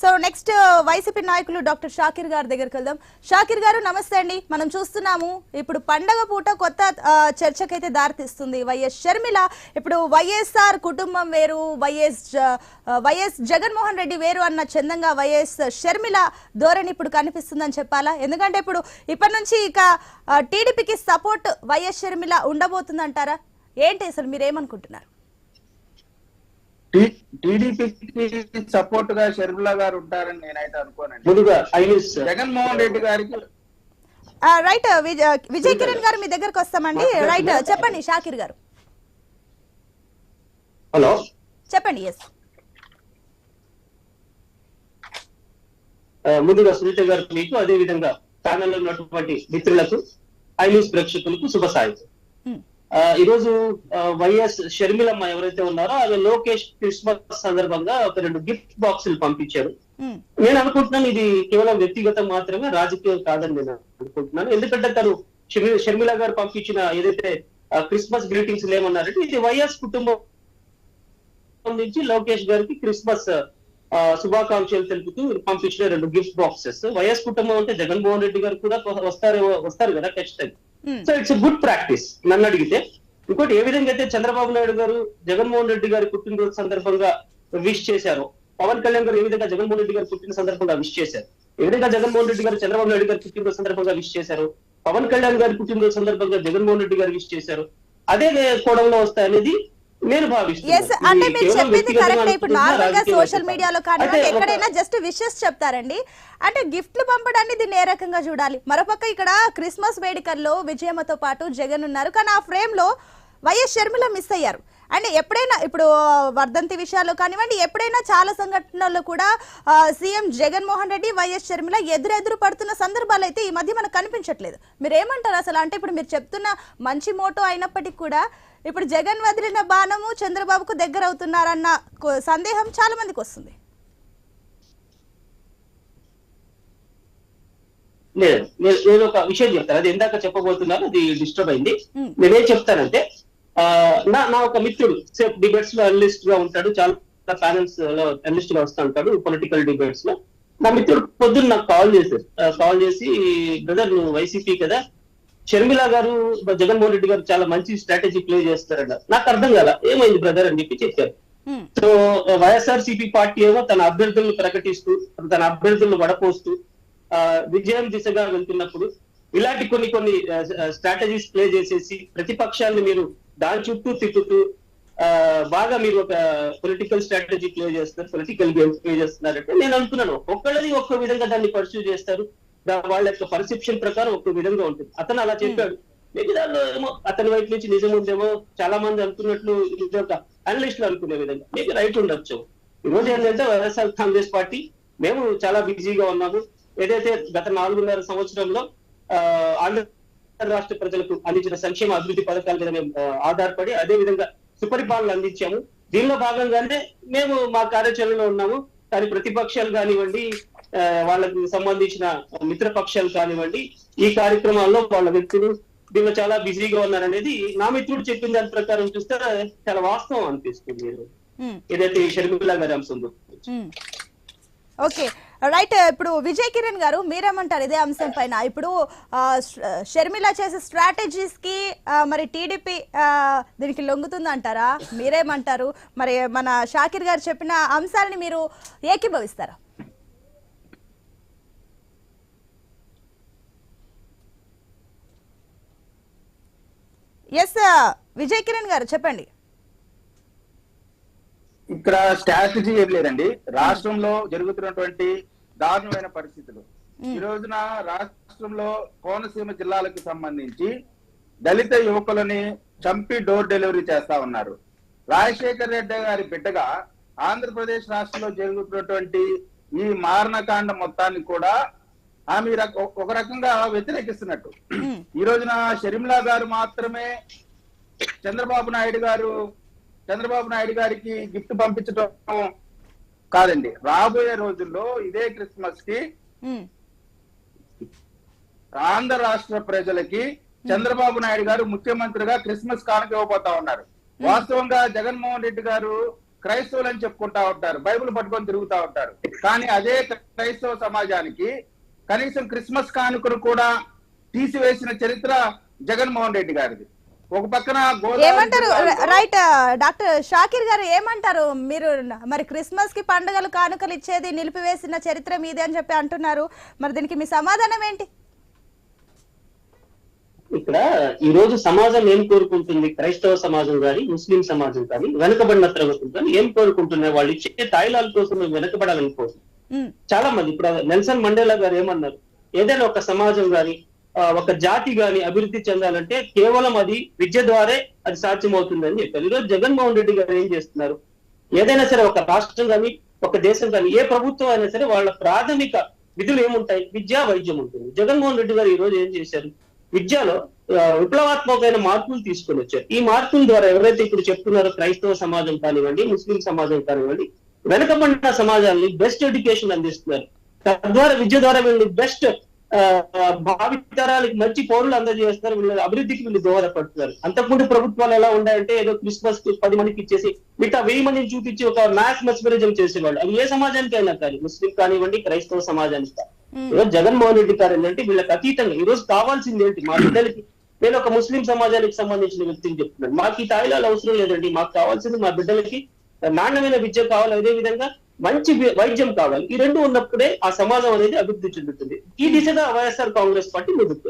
So next uh, YCP నాయకులు doctor Shakir గారి దగ్గరికి వెళ్దాం. షాకిర్ గారు నమస్తే అండి. మనం చూస్తున్నాము ఇప్పుడు పండగ పూట కొత్త చర్చకైతే దారితీస్తుంది. వైఎస్ షర్మిల ఇప్పుడు వైఎస్ఆర్ కుటుంబం వేరు వైఎస్ జ- వైఎస్ జగన్మోహన్ రెడ్డి వేరు అన్న చందంగా వైఎస్ షర్మిల ధోరణి ఇప్పుడు కనిపిస్తుందని చెప్పాలా? ఎందుకంటే ఇప్పుడు ఇప్పటి నుంచి ఇక టీడీపీకి సపోర్ట్ వైఎస్ షర్మిల ఉండబోతుందంటారా? ఏంటి అసలు మీరేమనుకుంటున్నారు? టీడీపీకి సపోర్ట్గా షర్మిల గారు ఉంటారని నేనైతే అనుకోనండి. ముందుగా జగన్మోహన్ రెడ్డి గారికి రైట్ విజయ్ కిరణ్ గారు మీ దగ్గరకు వస్తామండి. రైట్ చెప్పండి షాకిర్ గారు. హలో. చెప్పండి ఎస్ ముందుగా సునీత గారు మీకు అదే విధంగా ఛానల్లో ఉన్నటువంటి మిత్రులకు ఐన్యూస్ ప్రేక్షకులకు శుభ సాయంత్రం ఈరోజు వైఎస్ షర్మిలమ్మ ఎవరైతే ఉన్నారో ఆమె లోకేష్ క్రిస్మస్ సందర్భంగా ఒక రెండు గిఫ్ట్ బాక్సులు పంపించారు. నేను అనుకుంటున్నాను ఇది కేవలం వ్యక్తిగతం మాత్రమే రాజకీయం కాదని నేను అనుకుంటున్నాను. ఎందుకంటే తను షర్మి- షర్మిల గారు పంపించిన ఏదైతే క్రిస్మస్ గ్రీటింగ్స్ ఏమన్నారంటే ఇది వైఎస్ కుటుంబం నుంచి లోకేష్ గారికి క్రిస్మస్ శుభాకాంక్షలు తెలుపుతూ పంపించిన రెండు గిఫ్ట్ బాక్సెస్. వైఎస్ కుటుంబం అంటే జగన్మోహన్ రెడ్డి గారు కూడా వస్తారు వస్తారు కదా ఖచ్చితంగా. సో ఇట్స్ గుడ్ ప్రాక్టీస్ నన్ను అడిగితే ఇంకోటి ఏ విధంగా అయితే చంద్రబాబు నాయుడు గారు జగన్మోహన్ రెడ్డి గారి పుట్టినరోజు సందర్భంగా విష్ చేశారు పవన్ కళ్యాణ్ గారు ఏ విధంగా జగన్మోహన్ రెడ్డి గారు పుట్టిన సందర్భంగా విష్ చేశారు? ఏ విధంగా జగన్మోహన్ రెడ్డి గారు చంద్రబాబు నాయుడు గారు పుట్టినరోజు సందర్భంగా విష్ చేశారు? పవన్ కళ్యాణ్ గారి పుట్టినరోజు సందర్భంగా జగన్మోహన్ రెడ్డి గారు విష్ చేశారు? అదే కోణంలో వస్తాయనేది నేను అంటే మీరు చెప్పింది కరెక్ట్ ఇప్పుడు నార్మల్గా సోషల్ మీడియాలో కానివ్వండి ఎక్కడైనా జస్ట్ విషెస్ చెప్తారండి. అంటే గిఫ్ట్లు పంపడాన్ని దీన్ని ఏ రకంగా చూడాలి? మరోపక్క ఇక్కడ క్రిస్మస్ వేడుకల్లో విజయమ్మతో పాటు జగన్ ఉన్నారు. కానీ ఆ ఫ్రేమ్లో వైఎస్ షర్మిల మిస్ అయ్యారు. అండ్ ఎప్పుడైనా ఇప్పుడు వర్ధంతి విషయాల్లో కానివ్వండి ఎప్పుడైనా చాలా సంఘటనల్లో కూడా సీఎం జగన్మోహన్ రెడ్డి వైఎస్ షర్మిల ఎదురెదురు పడుతున్న సందర్భాలు అయితే ఈ మధ్య మనకు కనిపించట్లేదు. మీరు ఏమంటారు అసలు? అంటే ఇప్పుడు మీరు చెప్తున్న మంచి మోటో అయినప్పటికీ కూడా ఇప్పుడు జగన్ వదిలిన బాణము చంద్రబాబుకు దగ్గర అవుతున్నారన్న సందేహం చాలా మందికి వస్తుంది. లేదు నేను ఒక విషయం చెప్తాను అది ఇందాక చెప్పబోతున్నాను అది డిస్టర్బ్ అయింది. నేనేం చెప్తానంటే నా నా ఒక మిత్రుడు సేఫ్ డిబేట్స్లో అనలిస్ట్గా ఉంటాడు చాలా ప్యానల్స్లో అనలిస్ట్గా వస్తూ ఉంటాడు పొలిటికల్ డిబేట్స్లో. నా మిత్రుడు పొద్దున్న నాకు కాల్ చేశారు. కాల్ చేసి బ్రదర్ నువ్వు వైసీపీ కదా? షర్మిల గారు జగన్మోహన్ రెడ్డి గారు చాలా మంచి స్ట్రాటజీ ప్లే చేస్తారట. నాకు అర్థం కాల ఏమైంది బ్రదర్ అని చెప్పి చెప్పారు. సో వైఎస్ఆర్ సిపి పార్టీ ఏమో తన అభ్యర్థులను ప్రకటిస్తూ తన అభ్యర్థులను వడపోస్తూ ఆ, విజయం దిశగా వెళ్తున్నప్పుడు ఇలాంటి కొన్ని కొన్ని స్ట్రాటజీస్ ప్లే చేసేసి ప్రతిపక్షాలను మీరు దాని చుట్టూ తిప్పుతూ బాగా మీరు ఒక పొలిటికల్ స్ట్రాటజీ ప్లే చేస్తారు పొలిటికల్ గేమ్స్ ప్లే చేస్తున్నారంటే నేను అనుకున్నాను. ఒక్కళ్ళది ఒక్క విధంగా దాన్ని పర్సూ చేస్తారు. వాళ్ళ యొక్క పర్సెప్షన్ ప్రకారం ఒక విధంగా ఉంటుంది. అతను అలా చెప్పాడు. మేబీ దానిలో ఏమో అతని వైపు నుంచి నిజం ఉందేమో చాలా మంది అనుకున్నట్లు ఇది ఒక అనలిస్టులు అనుకునే విధంగా. మేబీ రైట్ ఉండొచ్చు. ఈ రోజు ఏంటంటే వైఎస్ఆర్ కాంగ్రెస్ పార్టీ మేము చాలా బిజీగా ఉన్నాము. ఏదైతే గత నాలుగున్నర సంవత్సరంలో ఆంధ్ర రాష్ట్ర ప్రజలకు అందించిన సంక్షేమ అభివృద్ధి పథకాల మీద మేము ఆధారపడి అదే విధంగా సుపరిపాలన అందించాము. దీనిలో భాగంగానే మేము మా కార్యాచరణలో ఉన్నాము. కానీ ప్రతిపక్షాలు కానివ్వండి వాళ్ళకు సంబంధించిన మిత్ర పక్షాలు కానివ్వండి ఈ కార్యక్రమాల్లో వాళ్ళ వ్యక్తులు దీనిలో చాలా బిజీగా ఉన్నారనేది నా మిత్రుడు చెప్పిన దాని ప్రకారం చూస్తే చాలా వాస్తవం అనిపిస్తుంది. ఏదైతే ఈ షర్మిల గారి అంశం. ఓకే. రైట్ ఇప్పుడు విజయ్ కిరణ్ గారు మీరేమంటారు ఇదే అంశం పైన? ఇప్పుడు షర్మిల చేసే స్ట్రాటజీస్కి మరి టీడీపీ దీనికి లొంగుతుంది అంటారా? మీరేమంటారు? మరి మన షాకిర్ గారు చెప్పిన అంశాలని మీరు ఏకీభవిస్తారా? ఎస్ విజయ్ కిరణ్ గారు చెప్పండి. ఇక్కడ స్ట్రాటజీ ఏం లేదండి. రాష్ట్రంలో జరుగుతున్నటువంటి దారుణమైన పరిస్థితులు. ఈ రోజున రాష్ట్రంలో కోనసీమ జిల్లాలకు సంబంధించి దళిత యువకులని చంపి డోర్ డెలివరీ చేస్తా ఉన్నారు. రాజశేఖర్ రెడ్డి గారి బిడ్డగా ఆంధ్రప్రదేశ్ రాష్ట్రంలో జరుగుతున్నటువంటి ఈ మారణకాండ మొత్తాన్ని కూడా ఆమె ఒక రకంగా వ్యతిరేకిస్తున్నట్టు. ఈ రోజున షర్మిలా గారు మాత్రమే చంద్రబాబు నాయుడు గారు చంద్రబాబు నాయుడు గారికి గిఫ్ట్ పంపించడం కాదండి. రాబోయే రోజుల్లో ఇదే క్రిస్మస్కి ఆంధ్ర రాష్ట్ర ప్రజలకి చంద్రబాబు నాయుడు గారు ముఖ్యమంత్రిగా క్రిస్మస్ కానుక ఇవ్వబోతా ఉన్నారు. వాస్తవంగా జగన్మోహన్ రెడ్డి గారు క్రైస్తవులు అని చెప్పుకుంటా ఉంటారు బైబిల్ పట్టుకొని తిరుగుతా ఉంటారు. కానీ అదే క్రైస్తవ సమాజానికి కనీసం క్రిస్మస్ కానుకను కూడా తీసివేసిన చరిత్ర జగన్మోహన్ రెడ్డి గారిది. ఒక పక్కన ఏమంటారు? రైట్ డాక్టర్ షాకిర్ గారు ఏమంటారు? మీరు మరి క్రిస్మస్కి పండుగలు కానుకలు ఇచ్చేది నిలిపివేసిన చరిత్ర మీదే అని చెప్పి అంటున్నారు. మరి దీనికి మీ సమాధానం ఏంటి? ఇక్కడ ఈ రోజు సమాజం ఏం కోరుకుంటుంది? క్రైస్తవ సమాజం కానీ ముస్లిం సమాజం కానీ వెనకబడిన తరగతులు కానీ ఏం కోరుకుంటున్నారు వాళ్ళు ఇచ్చే తాయిలాల కోసం మేము వెనకబడాలనుకోవచ్చు చాలా మంది ఇప్పుడు నెల్సన్ మండేలా గారు ఏమన్నారు? ఏదైనా ఒక సమాజం గాని ఆ, ఒక జాతి గాని అభివృద్ధి చెందాలంటే కేవలం అది విద్య ద్వారే అది సాధ్యమవుతుందని చెప్పారు. ఈరోజు జగన్మోహన్ రెడ్డి గారు ఏం చేస్తున్నారు? ఏదైనా సరే ఒక రాష్ట్రం కానీ ఒక దేశం కానీ ఏ ప్రభుత్వం అయినా సరే వాళ్ళ ప్రాథమిక విధులు ఏముంటాయి? విద్య వైద్యం ఉంటుంది. జగన్మోహన్ రెడ్డి గారు ఈ రోజు ఏం చేశారు? విద్యలో విప్లవాత్మకమైన మార్పులు తీసుకొని వచ్చారు. ఈ మార్పుల ద్వారా ఎవరైతే ఇప్పుడు చెప్తున్నారో క్రైస్తవ సమాజం కానివ్వండి ముస్లిం సమాజం కానివ్వండి వెనకబడిన సమాజాన్ని బెస్ట్ ఎడ్యుకేషన్ అందిస్తున్నారు. తద్వారా విద్య ద్వారా వీళ్ళు బెస్ట్ భావితరాలకు మంచి పౌరులు అందజేస్తున్నారు. వీళ్ళ అభివృద్ధికి వీళ్ళు దోహదపడుతున్నారు. అంతకుముందు ప్రభుత్వాలు ఎలా ఉన్నాయంటే ఏదో క్రిస్మస్కి పది మందికి ఇచ్చేసి మిగతా వెయ్యి మందిని చూపించి ఒక మ్యాథ్ మెస్మరిజం చేసేవాళ్ళు. అది ఏ సమాజానికి అయినా కానీ ముస్లిం కానివ్వండి క్రైస్తవ సమాజానికి ఈరోజు జగన్మోహన్ రెడ్డి గారు ఏంటంటే వీళ్ళకి అతీతంగా ఈ రోజు కావాల్సింది ఏంటి? మా బిడ్డలకి నేను ఒక ముస్లిం సమాజానికి సంబంధించిన వ్యక్తిని చెప్తున్నాను. మాకు ఈ తాయిలాలు అవసరం లేదండి. మాకు కావాల్సింది మా బిడ్డలకి నాణ్యమైన విద్య కావాలి. అదే విధంగా మంచి వైద్యం కావాలి. ఈ రెండు ఉన్నప్పుడే ఆ సమాజం అనేది అభివృద్ధి చెందుతుంది. ఈ దిశగా వైఎస్ఆర్ కాంగ్రెస్ పార్టీ ముందుకు